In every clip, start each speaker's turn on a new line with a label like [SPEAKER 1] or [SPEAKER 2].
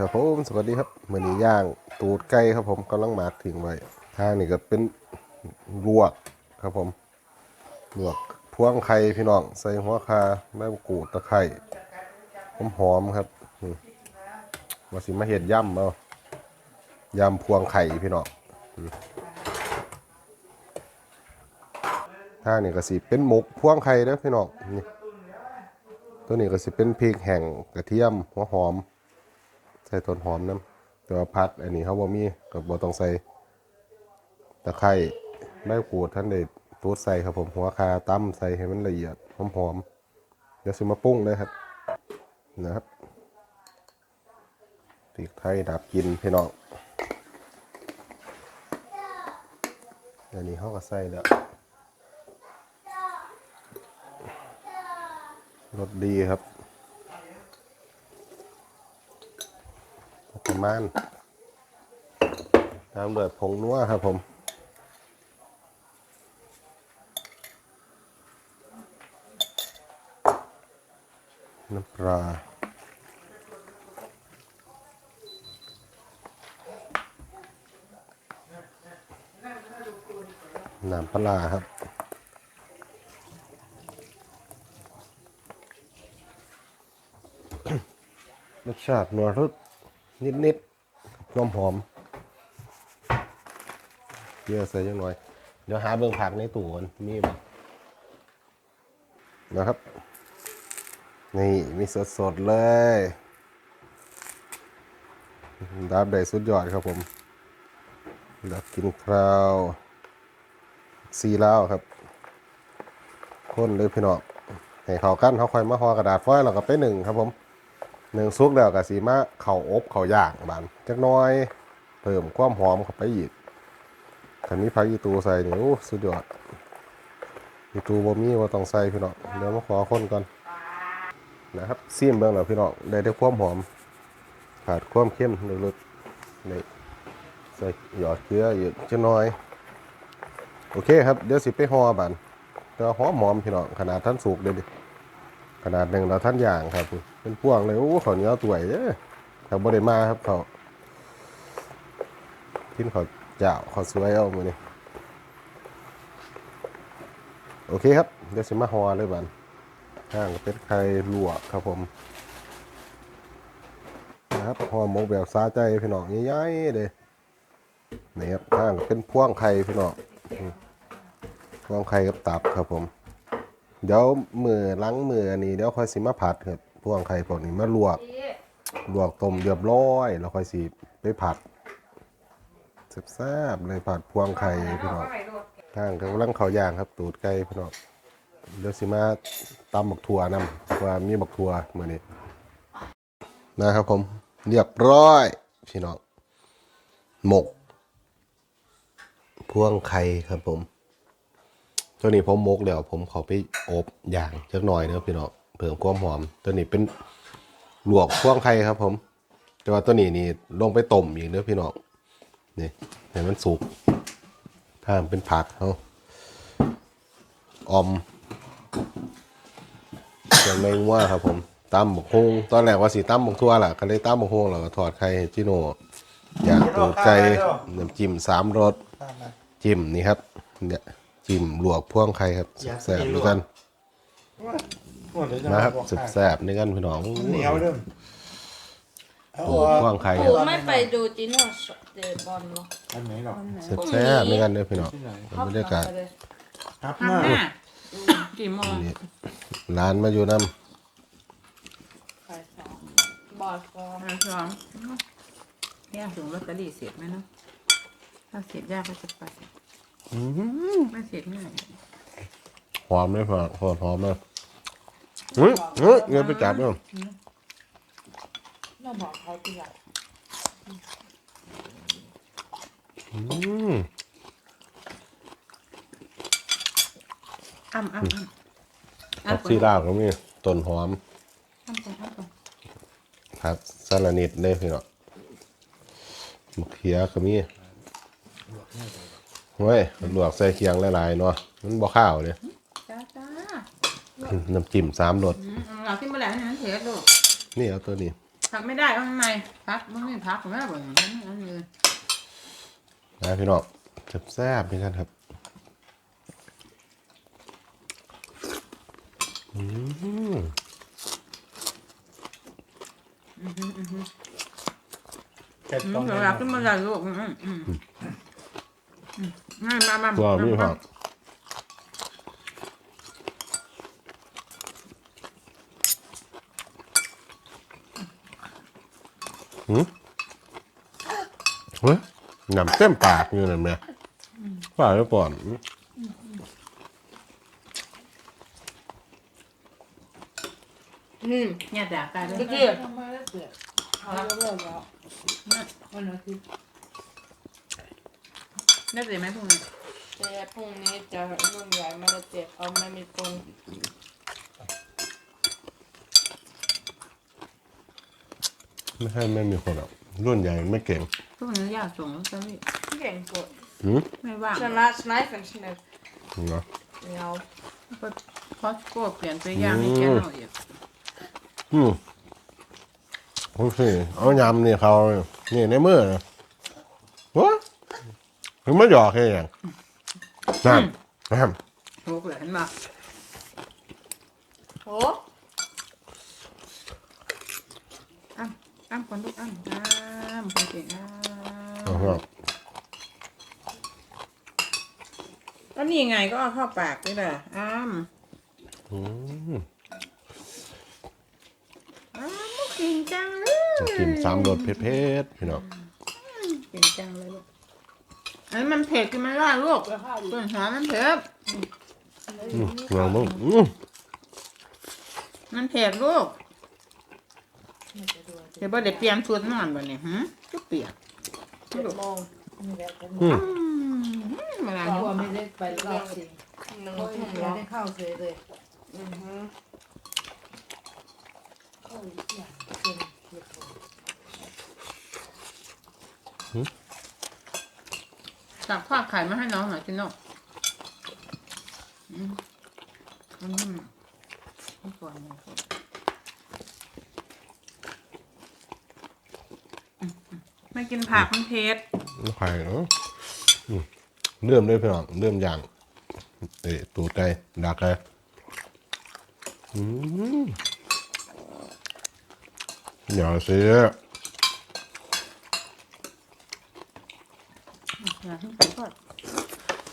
[SPEAKER 1] ครับผมสวัสดีครับมือนี้ย่างตูดไก่ครับผมกำลังหมากถึงไว้ทางนี้ก็เป็นลวกครับผมลวกพวงไข่พี่น้องใส่หัวคาใบมะกรูดตะไคร้หอมครับมาสิมาเฮ็ดย่ำเอายำพวงไข่พี่น้องอืมทานี้ก็สิเป็นหมกพวงไข่เด้อพี่น้องนี่ตัวนี้ก็สิเป็นพริกแห้งกระเทียมหัวหอม ใส่ต้นหอมน้ำแต่ว่าพัดอันนี้เขาบ่มีก็บ่ต้องใส่ตะไคร้ใบมะกรูดท่านได้ตูดใส่ครับผมหัวคาตั้มใส่ให้มันละเอียดหอมๆเดี๋ยวสิมาปรุงเลยครับนะครับพริกไทยดับกินพี่น้องอันนี้เขาก็ใส่แล้วรสดีครับ ประมาณตามด้วยผงนัวครับผมน้ำปลาน้ำปลาครับ รสชาตินัวรส นิดๆความหอมเยอะใส่ยังหน่อย เดี๋ยวหาเบื้องผักในตู้ก่อนมีบ่นะครับ นี่มีสดๆเลยดับได้สุดยอดครับผมดับกินคราวซีลาวครับคนเลยพี่น้องให้เขากันเขาค่อยมาห่อกระดาษฟอยล์แล้วก็ไปหนึ่งครับผม หนึ่งซุกแล้วก็สีมาเข่าอบเข่าย่างบานจักหน้อย เพิ่มความหอมเข้าไปอีกถ้ามีผักอีตูใส่นี่โอ้สุดยอดอีตูบ่มีว่าต้องใส่พี่น้องเดี๋ยวมาขอคนก่อนนะครับซีมเบิ่งแล้วพี่น้องได้ได้ความหอมขาดความเข้มลึกๆนี่ใส่หยอดเกลืออีกจักหน้อย โอเคครับเดี๋ยวสิไปห่อบานแต่ว่าหอมหอมพี่น้องขนาดท่านสุกเด้ดิ ขนาดหนึ่งเราท่านอย่างครับเป็นพ่วงเลยโอ้เขาเนียวตัวยเด้อเขาบริมาครับเขากินเขาเจ้าเขาสวยเอามือนี่โอเคครับ เดี๋ยวสิมาฮอเลยบันข้างเป็นไข่ลวกครับผมนะครับฮอหมกแบบซาใจพี่น้องใหญ่ๆเลยนี่ครับข้างเป็นพ่วงไข่พี่น้องอืมพวงไข่กับตับครับผม เดี๋ยวมือล้างมืออันนี้เดี๋ยวค่อยสิมาผัดครับพวกไข่พวกนี้มาลวกลวกต้มเรียบร้อยแล้วค่อยสิไปผัดแซ่บๆเลยผัดพวงไข่พี่น้องข้างกำลังเขาย่างครับตูดไก่พี่น้องเดี๋ยวสิมาตำบักถั่วนํว่ามีบักถั่วมื้อนี้นะครับผมเรียบร้อยพี่น้องหมก พวงไข่ครับผม ตัวนี้ผมมกแล้วผมเขาไปอบอย่างจักน่อยนะพี่น้องเพิ่มความหอม ตัวนี้เป็นลวกพ่วงไข่ครับ ผม แต่ว่าตัวนี้นี่ลงไปต้มอีกเนอพี่น้องนี่ให้มันสุกถ้ามันเป็นผักเขาออมจะไม่ว่าครับ ผมตำบกฮงตอนแรกว่าสีตำบกทั่วแหละก็เลยตำบกฮงแล้วก็ทอดไข่จิโน่อยากตูดไก่น้ำจิ้มสามรสจิ้มนี่ครับเนี่ย จิ้มลวกพ่วงไข่ครับแซ่บๆด้วยกันนะครับแซ่บๆด้วยกันพี่น้อง
[SPEAKER 2] เหนียวเริ่มเอา
[SPEAKER 1] โอ้
[SPEAKER 2] ออก
[SPEAKER 1] พ่วงไข่ค
[SPEAKER 3] ปู่
[SPEAKER 1] รับ
[SPEAKER 3] ไม่ไปดูจิโน่เตะบอลเหรอ
[SPEAKER 2] อันไหนหรอก
[SPEAKER 1] แซ่บๆด้วยกันเด้อพี่น้อง
[SPEAKER 2] ที่ไหน
[SPEAKER 1] บรรยากาศ
[SPEAKER 2] ครับ
[SPEAKER 3] ห้า
[SPEAKER 2] หน้า
[SPEAKER 3] กี่โมง
[SPEAKER 1] นี่ร้านมาอยู่น้
[SPEAKER 3] บอลฟอง
[SPEAKER 4] มาสองเนี่ยถึงลอตเตอรี่เสร็จไหมเนาะถ้าเสร็จยากก็จะไป ไม่เสร็จไม่ไหนำ
[SPEAKER 1] หอมเลยพี่น้องหอมหอมเลยเฮ้ยเฮ้ยเงินไปจับเนาะ
[SPEAKER 3] เราบอกเขาทีหลัง
[SPEAKER 1] อืม
[SPEAKER 4] อ้ำอ้ำอ้ำ
[SPEAKER 1] ผักซีลาวก็มีต้นหอม
[SPEAKER 4] อ้ำก่อนอ้ำก่อน
[SPEAKER 1] ผักสารนิดเลยพี่น้องมะเขือก็มี เฮ้ยลวกใส่เคียงหลายๆเนาะมันบ่ข้าวเลย
[SPEAKER 4] จ้าจ้า
[SPEAKER 1] น้ำจิ้มสามรส
[SPEAKER 4] อืมเราขึ้นมาแล้วให้มันเทสลูก
[SPEAKER 1] นี่เอาตัวนี้
[SPEAKER 4] ผักไม่ได้เอาข้างในพักมันไม่พักผมไม่ได้บอกอย่างนั้นนั่นเลย
[SPEAKER 1] นะพี่น้องแซ่บๆนี่กันครับอืม
[SPEAKER 2] เผ็ด
[SPEAKER 4] อืม
[SPEAKER 2] ต้อง
[SPEAKER 4] เวลาขึ้นมาได้ลูกอืมอืมอื มอืมมามามา
[SPEAKER 1] ตัวมี
[SPEAKER 4] มา
[SPEAKER 1] ผักหืมเฮ้ยหนำเต็มปากอยู่นั่นแม่ปากไว้ก่อน
[SPEAKER 3] อืม
[SPEAKER 4] เนี่ยด่ากันเลย
[SPEAKER 3] เมื่อกี้
[SPEAKER 5] ทำไมแล้วเปลือกเอาแล้วเลิกแล้ววันอาทิตย์
[SPEAKER 4] ได้เลยไหมพวกนี้
[SPEAKER 3] แต่พรุ่งนี้จะรุ่นใหญ่ไม่ได้เจ็บเอาไม่มีคน
[SPEAKER 1] ไม่ใช่ไม่มีคนหรอกรุ่นใหญ่ไม่เก่ง
[SPEAKER 4] พวกนี้ยากส่งแล้วจะไม่
[SPEAKER 3] เก่งกว่า
[SPEAKER 1] หืม
[SPEAKER 4] ไม่ว่าง
[SPEAKER 3] ชนะสไนฟ์กันชนะ
[SPEAKER 1] เนาะ
[SPEAKER 3] เงา
[SPEAKER 4] เพราะก็เปลี่ยนไปย่างให้แกหน่อยอีก
[SPEAKER 1] อืมโอเคเอายำนี่เขานี่ในมือนะวะ ถึงไม่หยอกแค่อย่างนั่นนั่น
[SPEAKER 4] โหเลยเห็นปะ
[SPEAKER 3] โอ้
[SPEAKER 4] อ้ำอ้ำคนลูกอ้ำอ้ำคนเก่งอ้
[SPEAKER 1] เอาำครับ
[SPEAKER 4] ก็นี่ไงก็เอาเข้าปากนี่แหละอ้ำ
[SPEAKER 1] อืม
[SPEAKER 4] อ้ำเก่งจังเลย
[SPEAKER 1] กินสามรสเผ็ดๆพี่น้อง
[SPEAKER 4] เก่งจังเลยลูกอั นนี้มันเผ็ดกินไม่ได้ลูกต้นหอมมันเผ็ด
[SPEAKER 1] อืมลองบ้างอืม
[SPEAKER 4] มันเผ็ดลูกเดี๋ยวบ่ได้เปลี่ยนชุดนอนบ่เนี่ยหืมก็เปลี่ยน
[SPEAKER 3] เจ็ดโมง
[SPEAKER 5] นี่แหละผม
[SPEAKER 1] อืม
[SPEAKER 4] อืมเวลา
[SPEAKER 5] เพราะ
[SPEAKER 4] นี้
[SPEAKER 5] ว่าไม่ได้ไปรอบสิง
[SPEAKER 3] หนึ่ง
[SPEAKER 5] โอ้ย
[SPEAKER 3] ทุ่ม
[SPEAKER 5] ไม่
[SPEAKER 3] แล้ว
[SPEAKER 5] ได้เข้าเฉยเลย
[SPEAKER 3] อือฮึ
[SPEAKER 5] เข้าอีกอย่างเป็นเห็ดผล
[SPEAKER 4] ตักข้าไข่มาให้น้องหน่อยจิโน่อืมอืมนี่ก่อนนี่ก่อนอืมอืมไม่กินผักมันเผ็ด
[SPEAKER 1] ไม่ไข่เนาะเริ่มเลยพี่น้องเริ่มอย่างเอ๊ะตูดไก่ดักไก่อืมอย่าเสีย
[SPEAKER 4] อย่าให้ไข่ทอด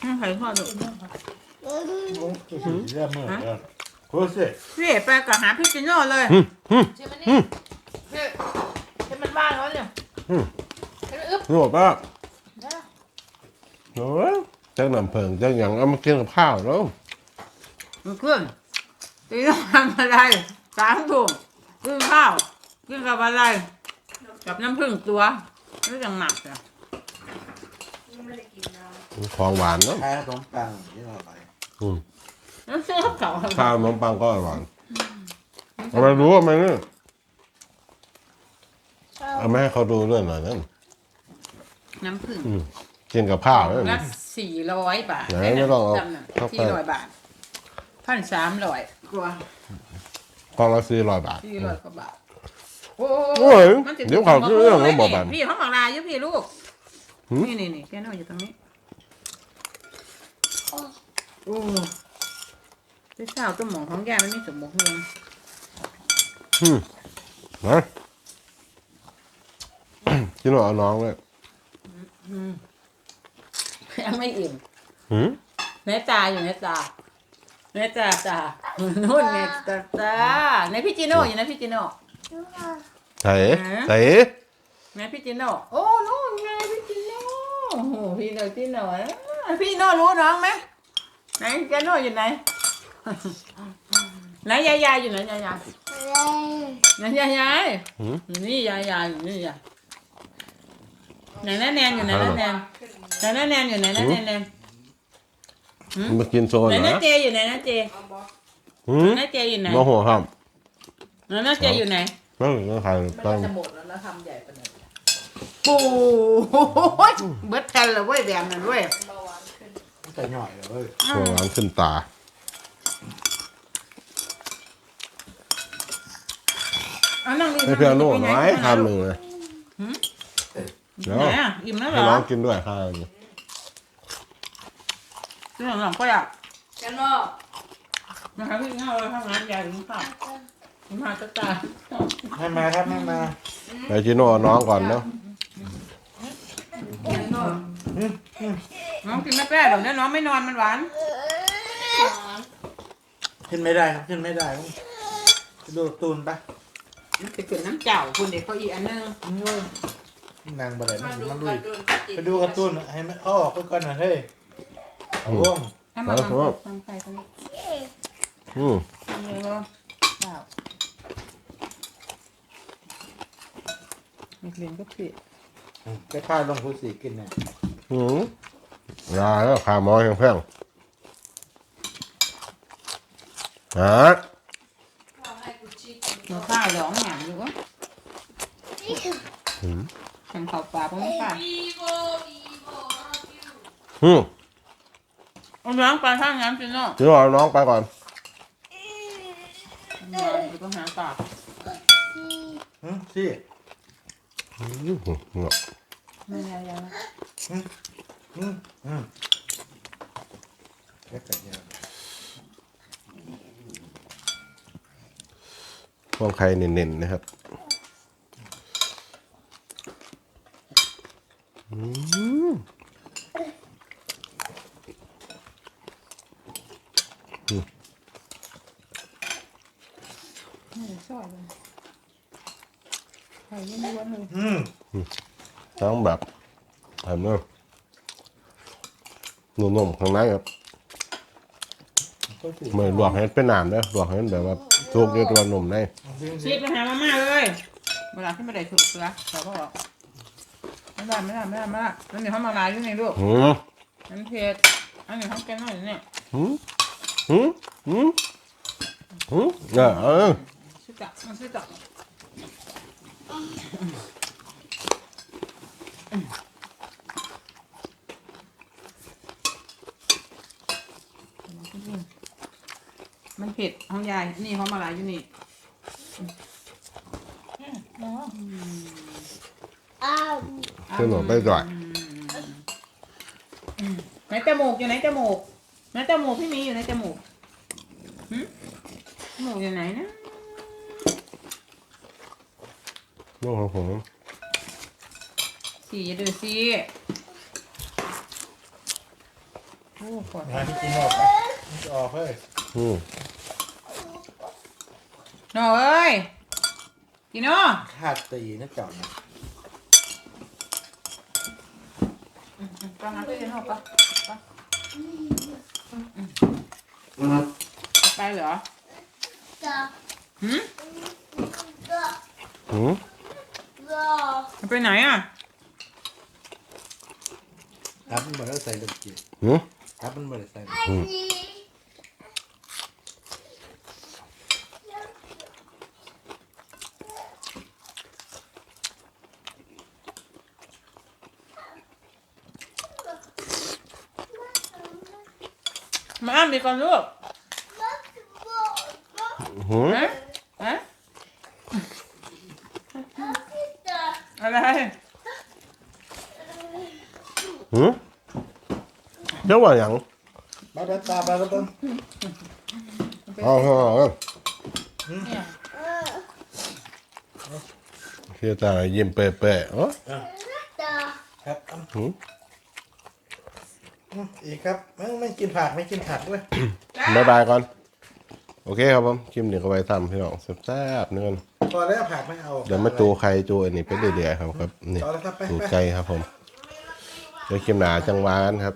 [SPEAKER 4] ให้ไข่ทอดลูก
[SPEAKER 2] โอ้ยเยี่ยมมากเลยโคตรสิ
[SPEAKER 4] พี่ไปกับหาพี่จิโน่เลย
[SPEAKER 3] ช่ไหมนี่เฮ้ยให้มันว่างแล้วเนี่ยให้มันอึ๊บ
[SPEAKER 1] นี่บอกว่า
[SPEAKER 3] นะ
[SPEAKER 1] โอ้ยจังน้ำเพิงจังอย่างเอามากินกับข้าวแล้ว
[SPEAKER 4] มันขึ้นตีต้องทำอะไรสามถุงกินข้าวกินกับอะไรกับน้ำผึ้งตัวไม่ต้องหมักอะ
[SPEAKER 1] ของหวานเนาะ
[SPEAKER 2] แพ้ขนมปังที่เราไป
[SPEAKER 1] อืม
[SPEAKER 4] น้ำเส้นเขา
[SPEAKER 1] ข้าวขนมปังก็อร่อยเอามารู้ว่ามันเนี่ยเอามาให้เขาดูด้วยหน่อยนั่น
[SPEAKER 4] น้ำผึ้ง
[SPEAKER 1] อืมกินกับข้าวนั่น
[SPEAKER 4] ละสี่ร้อยบาท
[SPEAKER 1] ไหนไม่ต้องเอา
[SPEAKER 4] จำน่ะ
[SPEAKER 1] เข้าไป
[SPEAKER 4] สี่ร้อยบาทพันสามร้อยกว่า
[SPEAKER 1] กล่องละสี่ร้อยบาท
[SPEAKER 4] สี่ร้อยกว่าบาท โอ้
[SPEAKER 1] โอ้ย
[SPEAKER 4] มันจะ
[SPEAKER 1] เดี๋ยวเขาซื้อเรื่องแล้วบอกบัน
[SPEAKER 4] พี่เขาบอกลาอยู่พี่ลูก
[SPEAKER 1] หืม
[SPEAKER 4] นี่นี่นี่แกโน่อยู่ตรงนี้ โอ้พี่สาวตัวหมองของแกมันไม่สมบูรณ์เลย
[SPEAKER 1] อืมนะกินหน่อยเอาน้องเลย
[SPEAKER 4] ยังไม่อิ่ม
[SPEAKER 1] หืม
[SPEAKER 4] เนตาอยู่เนตาเนตาตานู่นเนตาตาในพี่จิโน่อยู่ในพี่จิโน่
[SPEAKER 1] ใส่
[SPEAKER 4] ฮะ
[SPEAKER 1] ใส่
[SPEAKER 4] ในพี่จิโน่โอ้นู่นไงพี่จิโน่โอ้โหพี่โน่จิโน่อะพี่โน่รู้น้องไหม ไหนแกโน่อยู่ไหน ไหนยายยายอยู่ไหนยายยายไหนยายยาย
[SPEAKER 1] หืม
[SPEAKER 4] อยู่นี่ยายยายอยู่นี่ยายไหนน้าแนนอยู่ไหนน้าแนนไหนน้าแนนอยู่ไหนน้าแนนแนน
[SPEAKER 1] มากินโซน
[SPEAKER 4] ไหน
[SPEAKER 1] เหร
[SPEAKER 4] น้า
[SPEAKER 1] อ
[SPEAKER 4] เจอยู่ไหนน้าเจ
[SPEAKER 3] เอาบอก
[SPEAKER 1] หืม
[SPEAKER 4] น้าเจอยู่ไหน
[SPEAKER 1] โมโหครับ
[SPEAKER 4] ไหนน้าเจอยู่ไหน
[SPEAKER 1] นั่นก็ใคร
[SPEAKER 5] มัน
[SPEAKER 1] ตั้
[SPEAKER 5] น่างจะหมดแล้วนะทำใหญ่ปานนั้น
[SPEAKER 4] ปูยเบิดแทนเลยเว้ยแบบนั้นเว้ย
[SPEAKER 3] เบาหวานขึ้น
[SPEAKER 2] แต่หน่อยเลย
[SPEAKER 1] ตัวร้านขึ้นตา
[SPEAKER 4] อเอานั่งดิ
[SPEAKER 1] ให้เพื่อนลูก
[SPEAKER 4] ไปไห
[SPEAKER 1] น้อย
[SPEAKER 4] ไปไห
[SPEAKER 1] คำหนึ่งเลยเดี๋ยว
[SPEAKER 4] ไหนอะอิ่มแล้วเหร
[SPEAKER 1] ให้
[SPEAKER 4] อ
[SPEAKER 1] น้องกินด้วยข้าวหนึ่ง
[SPEAKER 4] เรื่องหลังก็อยาก
[SPEAKER 3] กันเนาะ
[SPEAKER 4] นะคะพี่ข้าวเลยข้าวงานใหญ่ถึงข้าวถึงมาจะตาย
[SPEAKER 2] ให้มาครับให้มา
[SPEAKER 1] ไปจิโน่น้องก่อนเนาะ
[SPEAKER 4] น้อ งกินไม่แป้หรอกเนี่ยน้องไม่นอนมันหวาน
[SPEAKER 2] ขึ้นไม่ได้ครับขึ้นไม่ได้จะดูตูนปะ
[SPEAKER 4] มันจะเกิดน้ำเจ้าคุณเด็กเขาอีกอันนึง
[SPEAKER 2] นางบ่ได้
[SPEAKER 3] มา
[SPEAKER 2] มัน
[SPEAKER 3] ดู
[SPEAKER 2] มันลุ
[SPEAKER 3] กายร์ตูน
[SPEAKER 2] ไปดูการ์ตูนให้มันเอาออกไปก่อนนะเฮ้ยเอาว่อง
[SPEAKER 4] ให้มันมันทำใครคนนี้
[SPEAKER 1] อืม
[SPEAKER 4] เลยก็เจ้ามีเกลียนก็ผิด
[SPEAKER 2] จะข้าวลงผู้สีกินเนี่ย
[SPEAKER 1] อืม ยาแล้วขาหมอแพงๆฮะ
[SPEAKER 3] ให้กูชิค
[SPEAKER 4] หนูข้าวร้องหยางอยู่วะ
[SPEAKER 1] อืม
[SPEAKER 4] แข่งเขาปลาเพราะไม่ปลา
[SPEAKER 3] วีโววีโว
[SPEAKER 1] อืม
[SPEAKER 4] เอาน้องปลาข้างน้ำจิโน่
[SPEAKER 1] จิโน่เอาน้องไปก่อน
[SPEAKER 4] เดี๋ยวก็หาปลา
[SPEAKER 2] ฮึสิ
[SPEAKER 1] อืมเนาะ
[SPEAKER 4] ไม่ได้ยังนะ
[SPEAKER 2] อืมอืม แค่แต่เดียว
[SPEAKER 1] พวกใครเน้นๆนะครับอืม
[SPEAKER 4] ไม่ชอบเลยไข่ไม่วันเลย
[SPEAKER 2] อืม
[SPEAKER 1] ต้องแบบทำเนาะ นุ่มๆข้างในครับ
[SPEAKER 2] ก็สิ
[SPEAKER 1] เหมือนลวกให้เป็นน้ำเด้อลวกให้มันแบบว่าสุกอยู่ตัวหนุ่มใน
[SPEAKER 4] ชีดไปหามาม่าเลย เวลาที่ไม่ได้ถูกเสือเขาก็บอกไม่ได้ไม่ได้ไม่ได้ไม่ได้แล้วเดี๋ยวเขามาลายอยู่ในลูก
[SPEAKER 1] หืม
[SPEAKER 4] น้ำเผ็ดอันนี้เขาแกงหน่อยเนี่ย
[SPEAKER 1] หืมหืมหืมหืมเออเออ
[SPEAKER 4] ชื่อจักมันชื่อจัก เผ็ดห้องยาย นี่เขามาลายอยู่นี่
[SPEAKER 1] ขึ้นหมดไปจ่อย
[SPEAKER 4] ไหนจมูกอยู่ไหนจมูกไหนจมูกพี่หมีอยู่ไหนจมูกหึจมูกอยู่ไหนนะ
[SPEAKER 1] น้องของผม
[SPEAKER 4] สีดูสิโอ้ปวด
[SPEAKER 2] งานที่กินออกไปมันจะออกเฮ้ย
[SPEAKER 1] อืม
[SPEAKER 4] ห น่อเอ้ยกินเนาะ
[SPEAKER 2] ขาดตีนะจอดนะ
[SPEAKER 4] ไปหาไปเรียนหอบปะไปจะไปเหรอหืม
[SPEAKER 1] หืม
[SPEAKER 4] จะไปไหนอะ
[SPEAKER 2] ครับมันบ่ได้ใส่ลูกจี
[SPEAKER 1] หืม
[SPEAKER 2] ครับมันบ่ได้ใส่
[SPEAKER 4] มาอ้ามดีก่อนลูก
[SPEAKER 1] หืม
[SPEAKER 4] ฮะฮะอะไร
[SPEAKER 1] หืมเจ้าว่าอย่าง
[SPEAKER 2] มาเดินตามไปก็ต้อง
[SPEAKER 1] เอาเอาเอา
[SPEAKER 4] เนี่ย
[SPEAKER 1] เฮียตายิ้มเป๊ะๆอ๋อ
[SPEAKER 2] ครับ
[SPEAKER 1] หืม
[SPEAKER 2] อืมอีกครับไม่ไม่กินผักไม่กินผักด้วย
[SPEAKER 1] บ๊ายบายก่อน โอเคครับผมคลิปนี้ก็ไว้ทำพี่น้องแซ่บๆเนื้อ
[SPEAKER 2] พอแล้วผักไม่เอา
[SPEAKER 1] เดี๋ยวมาจูใครจูอันนี้ไปเรื่อยๆครับครับนี่
[SPEAKER 2] เอาแล้วครับไป
[SPEAKER 1] จู
[SPEAKER 2] ไป
[SPEAKER 1] ไก่ครับผมเดี๋ยวคลิปหนาจังหวานครับ